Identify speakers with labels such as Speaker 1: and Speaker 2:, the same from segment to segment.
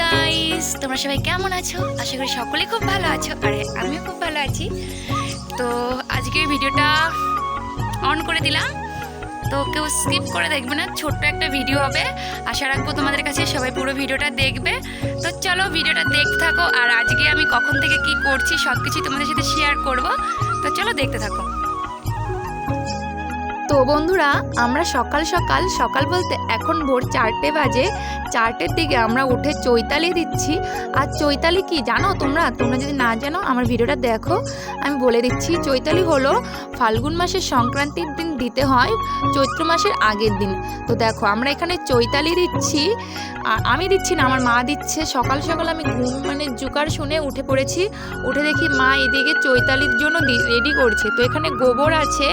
Speaker 1: Guys তোমরা সবাই কেমন আছো? আশা করি সকলে খুব ভালো আছো, আর আমিও খুব ভালো আছি। তো আজকের ভিডিওটা অন করে দিলাম। তো কেউ স্কিপ করে দেখবে না, ছোট্ট একটা ভিডিও হবে। আশা রাখব তোমাদের কাছে সবাই পুরো ভিডিওটা দেখবে। তো চলো ভিডিওটা দেখতে থাকো, আর আজকে আমি কখন থেকে কি করছি সব কিছুই তোমাদের সাথে শেয়ার করব। তো চলো দেখতে থাকো। তো বন্ধুরা, আমরা সকাল সকাল সকাল বলতে এখন ভোর চারটে বাজে, চারটের দিকে আমরা উঠে চৈতালি দিচ্ছি। আর চৈতালি কি জানো তোমরা? তোমরা যদি না জানো, আমার ভিডিওটা দেখো। আমি বলে দিচ্ছি, চৈতালি হলো ফাল্গুন মাসের সংক্রান্তির দিন দিতে হয়, চৈত্র মাসের আগের দিন। তো দেখো, আমরা এখানে চৈতালি দিচ্ছি। আর আমি দিচ্ছি না, আমার মা দিচ্ছে। সকাল সকাল আমি ঘুম মানে জুকার শুনে উঠে পড়েছি। উঠে দেখি মা এদিকে চৈতালির জন্য রেডি করছে। তো এখানে গোবর আছে,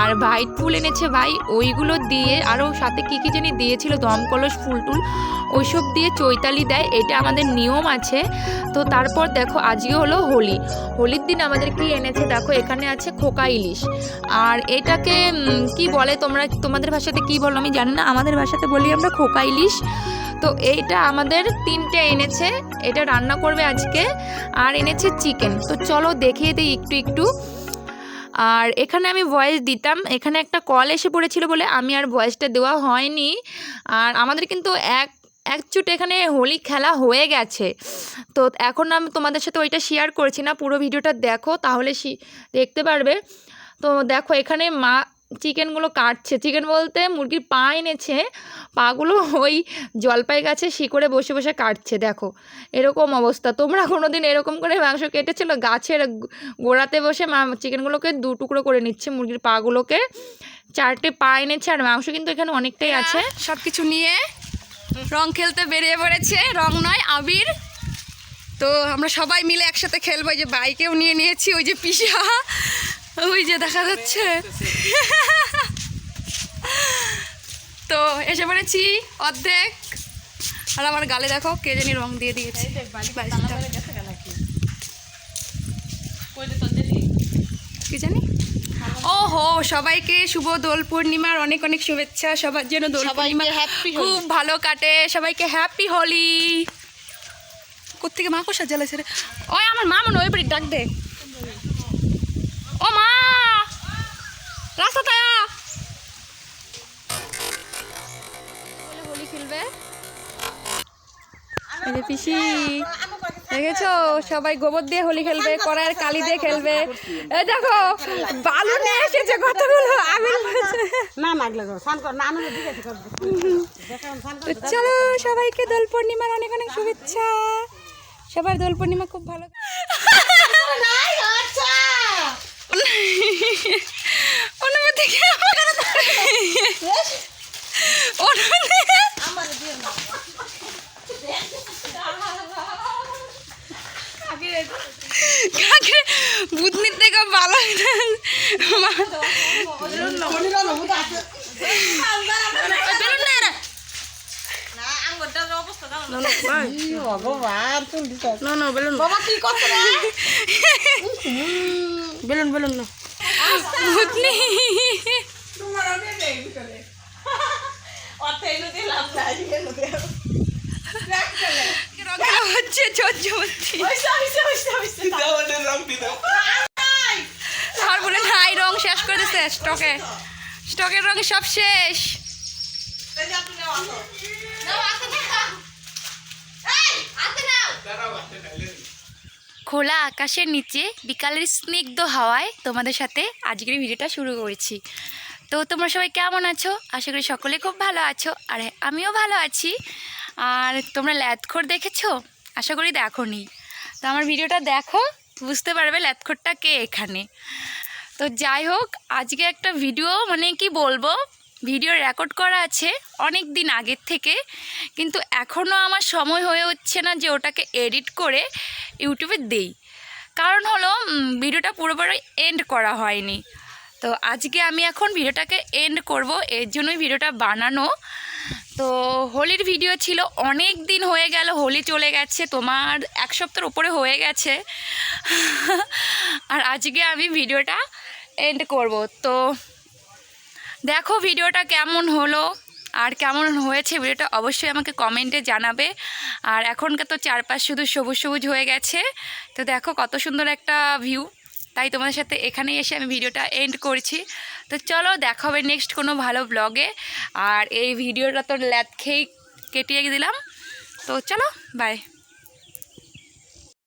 Speaker 1: আর হোয়াইট ফুল এনেছে ভাই। ওইগুলো দিয়ে আরও সাথে কী কী জানি দিয়েছিল দমকলস ফুল টুল, ওইসব দিয়ে চৈতালি দেয়। এটা আমাদের নিয়ম আছে। তো তারপর দেখো, আজকে হলো হোলি। হোলির দিন আমাদের কি এনেছে দেখো, এখানে আছে খোকা ইলিশ। আর এটাকে কি বলে তোমরা, তোমাদের ভাষাতে কি বলো আমি জানি না, আমাদের ভাষাতে বলি আমরা খোকা ইলিশ। তো এইটা আমাদের তিনটে এনেছে, এটা রান্না করবে আজকে। আর এনেছে চিকেন। তো চলো দেখিয়ে দিই একটু একটু। আর এখানে আমি ভয়েস দিতাম। এখানে একটা কল এসে পড়েছিল বলে আমি আর ভয়েসটা দেওয়া হয়নি। আর আমাদের কিন্তু এক এক চুট এখানে হোলি খেলা হয়ে গেছে। তো এখন আমি তোমাদের সাথে ওইটা শেয়ার করছি না। পুরো ভিডিওটা দেখো, তাহলে দেখতে পারবে। তো দেখো এখানে মা চিকেনগুলো কাটছে। চিকেন বলতে মুরগির পা এনেছে পাগুলো ওই জলপাই গাছে শিকড়ে বসে বসে কাটছে দেখো। এরকম অবস্থা। তোমরা কোনো দিন এরকম করে মাংস কেটেছিল? গাছের গোড়াতে বসে মা চিকেনগুলোকে দু টুকরো করে নিচ্ছে মুরগির পাগুলোকে। চারটে পা এনেছে আর মাংস কিন্তু এখানে অনেকটাই আছে। সব কিছু নিয়ে রং খেলতে বেরিয়ে পড়েছে। রং নয় আবির। তো আমরা সবাই মিলে একসাথে খেলব। ওই যে বাইকেও নিয়ে নিয়েছি ওই যে পিসা। ওই যে দেখা যাচ্ছে। তো এসে পড়েছি অর্ধেক। আর আমার গালে দেখো কে জানি রং দিয়ে দিয়েছে। কি জানি? ও হো সবাইকে শুভ দোল পূর্ণিমার অনেক অনেক শুভেচ্ছা। সবার জন্য দোল পূর্ণিমা খুব ভালো কাটে। সবাইকে হ্যাপি হোলি কোথেকে মা কোষা জ্বালাইছে রে ওই আমার মা মনে ওই বাড়ি ডাক দে। ও মা! রাস্তাটা হোলি খেলবে। এই যে পিসি দেখেছ? সবাই গোবর দিয়ে হোলি খেলবে কড়াইয়ের কালি দিয়ে খেলবে। এই দেখো বালু নিয়ে এসেছে কতগুলো? আমি
Speaker 2: না
Speaker 1: চলো সবাইকে দোল পূর্ণিমার অনেক অনেক শুভেচ্ছা। সবার দোল পূর্ণিমা খুব ভালো অনুমতি কাকে বুধনির থেকে ভালো বেলুন না এরা।
Speaker 2: ভগবান তুই দিতে
Speaker 1: না না বেলুন
Speaker 2: বাবা কি করছ
Speaker 1: বেলুন বেলুন না ভূতনি হচ্ছে আর বলে নাই রং শেষ করে দিছে স্টকে স্টকের রঙে সব শেষ খোলা আকাশের নিচে বিকালের স্নিগ্ধ হাওয়ায় তোমাদের সাথে আজকের ভিডিওটা শুরু করেছি। তো তোমরা সবাই কেমন আছো? আশা করি সকলে খুব ভালো আছো। আর আমিও ভালো আছি। আর তোমরা ল্যাথখোর দেখেছ? আশা করি দেখোনি। তো আমার ভিডিওটা দেখো, বুঝতে পারবে ল্যাথখোরটা কে এখানে। তো যাই হোক, আজকে একটা ভিডিও মানে কি বলব? ভিডিও রেকর্ড করা আছে অনেক দিন আগের থেকে, কিন্তু এখনও আমার সময় হয়ে হচ্ছে না যে ওটাকে এডিট করে ইউটিউবে দেই। কারণ হলো ভিডিওটা পুরোপুরি এন্ড করা হয়নি। তো আজকে আমি এখন ভিডিওটাকে এন্ড করব, এর জন্যই ভিডিওটা বানানো। তো হোলির ভিডিও ছিল, অনেক দিন হয়ে গেল, হোলি চলে গেছে, তোমার এক সপ্তাহের উপরে হয়ে গেছে। আর আজকে আমি ভিডিওটা এন্ড করব। তো দেখো ভিডিওটা কেমন হলো আর কেমন হয়েছে ভিডিওটা অবশ্যই আমাকে কমেন্টে জানাবে। আর এখনকার তো চারপাশ শুধু সবুজ সবুজ হয়ে গেছে। তো দেখো কত সুন্দর একটা ভিউ তাই তোমাদের সাথে এখানেই এসে আমি ভিডিওটা এন্ড করছি। তো চলো দেখা হবে নেক্সট কোনো ভালো ব্লগে আর এই ভিডিওটা তো ল্যাদ খেয়েই কেটিয়ে দিলাম। তো চলো বাই